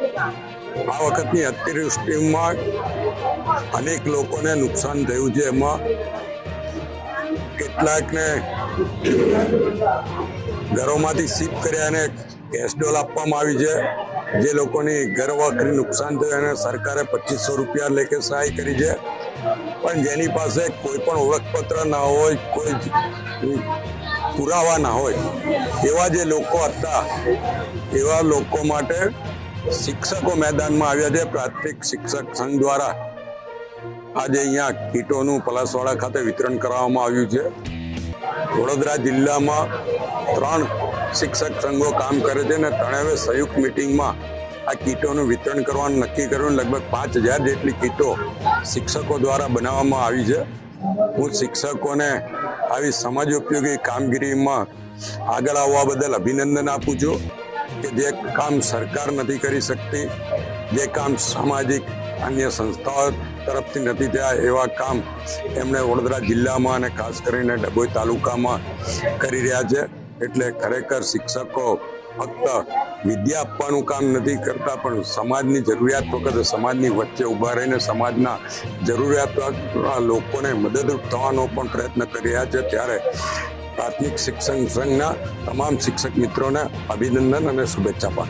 આ વખતની અતિવૃષ્ટિમાં અનેક લોકોને નુકસાન થયું છે. એમાં કેટલાકને ઘરોમાંથી સીપ કર્યા અને કેશ ડોલ આપવામાં આવી છે. જે લોકોની ઘર નુકસાન થયું એને સરકારે પચીસો રૂપિયા લેખે સહાય કરી છે. પણ જેની પાસે કોઈ પણ ઓળખપત્ર ના હોય, કોઈ પુરાવા ના હોય, એવા જે લોકો હતા, એવા લોકો માટે શિક્ષકો મેદાનમાં આવ્યા છે. પ્રાથમિક શિક્ષક સંઘ દ્વારા આજે અહીંયા કીટોનું પલાસવાડા ખાતે વિતરણ કરવામાં આવ્યું છે. વડોદરા જિલ્લામાં ત્રણ શિક્ષક સંઘો કામ કરે છે અને ત્રણેવે સંયુક્ત મિટિંગમાં આ કીટોનું વિતરણ કરવાનું નક્કી કર્યું. લગભગ પાંચ હજાર જેટલી કીટો શિક્ષકો દ્વારા બનાવવામાં આવી છે. હું શિક્ષકોને આવી સમાજ ઉપયોગી કામગીરીમાં આગળ આવવા બદલ અભિનંદન આપું છું. કે જે કામ સરકાર નથી કરી શકતી, જે કામ સામાજિક અન્ય સંસ્થાઓ તરફથી નથી થયા, એવા કામ એમણે વડોદરા જિલ્લામાં અને ખાસ કરીને ડભોઈ તાલુકામાં કરી રહ્યા છે. એટલે ખરેખર શિક્ષકો ફક્ત વિદ્યા આપવાનું કામ નથી કરતા, પણ સમાજની જરૂરિયાત વખતે સમાજની વચ્ચે ઊભા રહીને સમાજના જરૂરિયાત લોકોને મદદરૂપ થવાનો પણ પ્રયત્ન કરી રહ્યા છે. ત્યારે પ્રાથમિક શિક્ષણ સંઘના તમામ શિક્ષક મિત્રોને અભિનંદન અને શુભેચ્છા પાઠવું